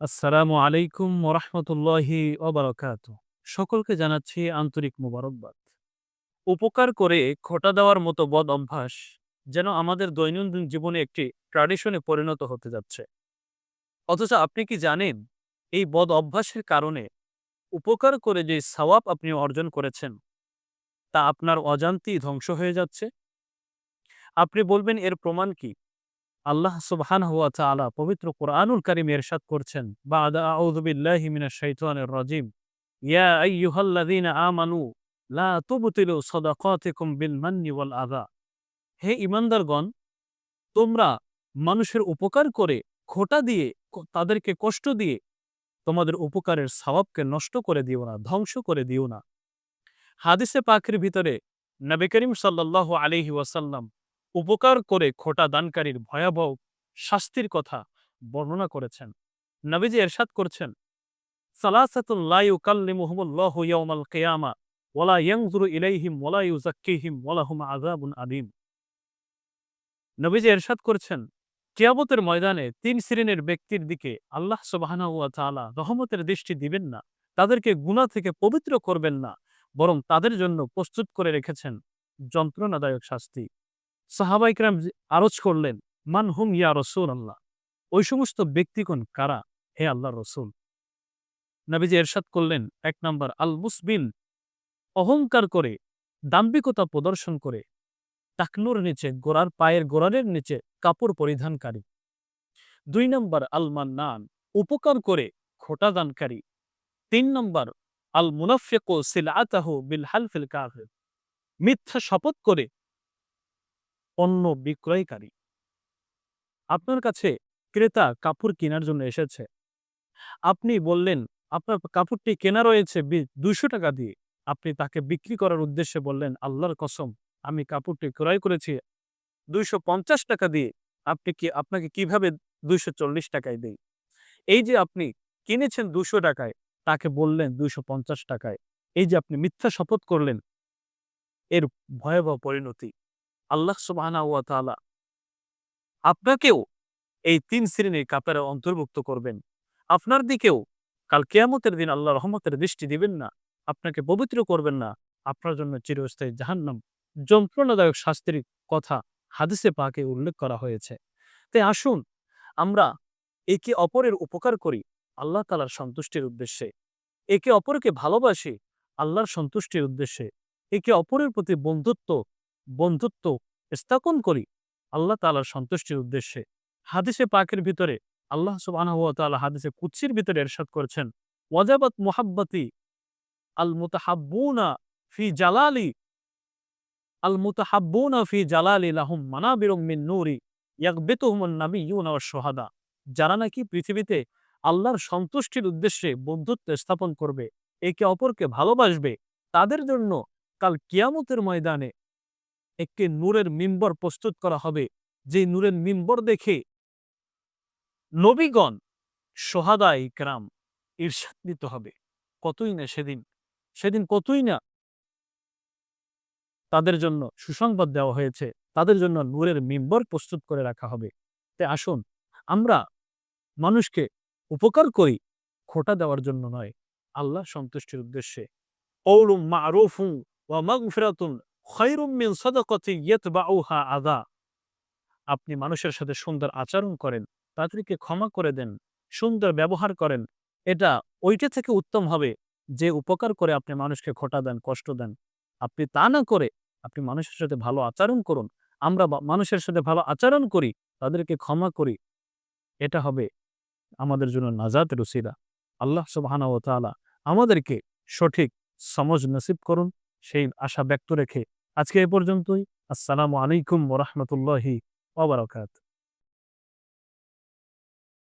আসসালামু আলাইকুম ওরহমতুল্লাহি ওবরাকাত সকলকে জানাচ্ছি আন্তরিক মোবারকবাদ। উপকার করে খোটা দেওয়ার মতো বদ অভ্যাস যেন আমাদের দৈনন্দিন জীবনে একটি ট্র্যাডিশনে পরিণত হতে যাচ্ছে। অথচ আপনি কি জানেন, এই বদ অভ্যাসের কারণে উপকার করে যে সওয়াব আপনি অর্জন করেছেন, তা আপনার অজান্তেই ধ্বংস হয়ে যাচ্ছে? আপনি বলবেন, এর প্রমাণ কি? আল্লাহ সুবহান হুয়া তাআলা পবিত্র কোরআনুল কারীম এরশাদ করছেন, বাদা আউযু বিল্লাহি মিনাশ শাইতানির রাজিম। ইয়া আইয়ুহাল্লাযীনা আমানু, লা তুবতিলু সাদাকাতিকুম বিল মান্নি ওয়াল আযা হে ঈমানদারগণ, তোমরা মানুষের উপকার করে খোটা দিয়ে, তাদেরকে কষ্ট দিয়ে তোমাদের উপকারের সওয়াবকে নষ্ট করে দিও না, ধ্বংস করে দিও না। হাদিসে পাখির ভিতরে নবী করিম সাল্লাল্লাহু আলাইহি ওয়াসাল্লাম উপকার করে খোটা দানকারীর ভয়াবহ শাস্তির কথা বর্ণনা করেছেন। নবীজি এরশাদ করছেন ইলাইহিম এরশাদ করছেন, কিয়ামতের ময়দানে তিন শ্রেণির ব্যক্তির দিকে আল্লাহ তাআলা রহমতের দৃষ্টি দিবেন না, তাদেরকে গুনাহ থেকে পবিত্র করবেন না, বরং তাদের জন্য প্রস্তুত করে রেখেছেন যন্ত্রণাদায়ক শাস্তি। সাহাবাইকরাম আরজ করলেন, মান হুম ইয়া রসুল আল্লাহ ওই সমস্ত ব্যক্তিগণ কারা? হে আল্লাহ রসুল। নবীজি এরশাদ করলেন, এক নম্বর আল মুসবিল অহংকার করে, দাম্ভিকতা প্রদর্শন করে, টাকনুর নিচে, গোড়ার পায়ের গোড়ারের নিচে কাপড় পরিধানকারী। দুই নম্বর আল মান্নান উপকার করে, খোটা দানকারী। তিন নম্বর আল মুনাফেকো সিল আতাহ বিল হালফিল কাফির। মিথ্যা শপথ করে পণ্য বিক্রয়কারী। আপনার কাছে ক্রেতা কাপড় কেনার জন্য এসেছে। আপনি বললেন, আপনার কাপড়টি কেনা রয়েছে দুইশো টাকা দিয়ে। আপনি তাকে বিক্রি করার উদ্দেশ্যে বললেন, আল্লাহর কসম, আমি কাপড়টি ক্রয় করেছি দুইশো পঞ্চাশ টাকা দিয়ে। আপনি কি, আপনাকে কীভাবে দুইশো চল্লিশ টাকায় দেই? এই যে আপনি কিনেছেন দুশো টাকায়, তাকে বললেন দুইশো পঞ্চাশ টাকায়। এই যে আপনি মিথ্যা শপথ করলেন, এর ভয়াবহ পরিণতি। আল্লাহ সুবহানাহু ওয়া তাআলা আপনাকেও এই তিন শ্রেণির কাপড়ে অন্তর্ভুক্ত করবেন। আপনার দিকেও কাল কেয়ামতের দিন আল্লাহ রহমতের দৃষ্টি দিবেন না, আপনাকে পবিত্র করবেন না, আপনার জন্য চিরস্থায়ী জাহান্নাম। যন্ত্রণাদায়ক শাস্তির কথা হাদিসে পাকে উল্লেখ করা হয়েছে। তাই আসুন আমরা একে অপরের উপকার করি আল্লাহ তালার সন্তুষ্টির উদ্দেশ্যে। একে অপরকে ভালোবাসি আল্লাহর সন্তুষ্টির উদ্দেশ্যে। একে অপরের প্রতি বন্ধুত্ব বন্ধুত্ব স্থাপন করি। আল্লাহ তালার সন্তুষ্টির উদ্দেশ্যে। হাদিসে পাকের ভিতরে আল্লাহ তাআলা হাদিসে কুদসির ভিতরে এরশাদ করেছেন, ওয়াজাবাত মুহাব্বতি আল মুতাহাব্বুনা ফি জালালি আল মুতাহাব্বুনা ফি জালালি লাহুম মানাবিরুম মিন নূরি ইয়াগবিতুহুমুন নাবিয়্যুনা ওয়াশ শুহাদা যারা নাকি পৃথিবীতে আল্লাহর সন্তুষ্টির উদ্দেশ্যে বন্ধুত্ব স্থাপন করবে, একে অপরকে ভালোবাসবে, তাদের জন্য কাল কিয়ামতের ময়দানে একটি নূরের মিম্বর প্রস্তুত করা হবে। যে নূরের মিম্বর দেখে নবীগণ সোহাদা ইকরাম ঈর্ষান্বিত হবে। কতই না সেদিন সেদিন কতই না তাদের জন্য সুসংবাদ দেওয়া হয়েছে। তাদের জন্য নূরের মিম্বর প্রস্তুত করে রাখা হবে। তাই আসুন, আমরা মানুষকে উপকার করি, খোটা দেওয়ার জন্য নয়। আল্লাহ সন্তুষ্টির উদ্দেশ্যে। কৌলুম মারুফুন ওয়া মাগফিরাতুন খায়রুম মিন সাদাকাতি ইয়াতবাউহা আযা। আপনি মানুষের সাথে সুন্দর আচরণ করেন, তাদেরকে ক্ষমা করে দেন, সুন্দর ব্যবহার করেন। এটা ওইটা থেকে উত্তম হবে যে উপকার করে আপনি মানুষকে খোটা দেন, কষ্ট দেন। আপনি তা না করে আপনি মানুষের সাথে ভালো আচরণ করুন। আমরা মানুষের সাথে ভালো আচরণ করি, তাদেরকে ক্ষমা করি। এটা হবে আমাদের জন্য নাজাতের উসিলা আল্লাহ সুবহানাহু ওয়া তাআলা আমাদেরকে সঠিক সমজ নসিব করুন, সেই আশা ব্যক্ত রেখে আজকে এ পর্যন্তই। আসসালামু আলাইকুম ওয়া রাহমাতুল্লাহি ওয়া বারাকাতুহু।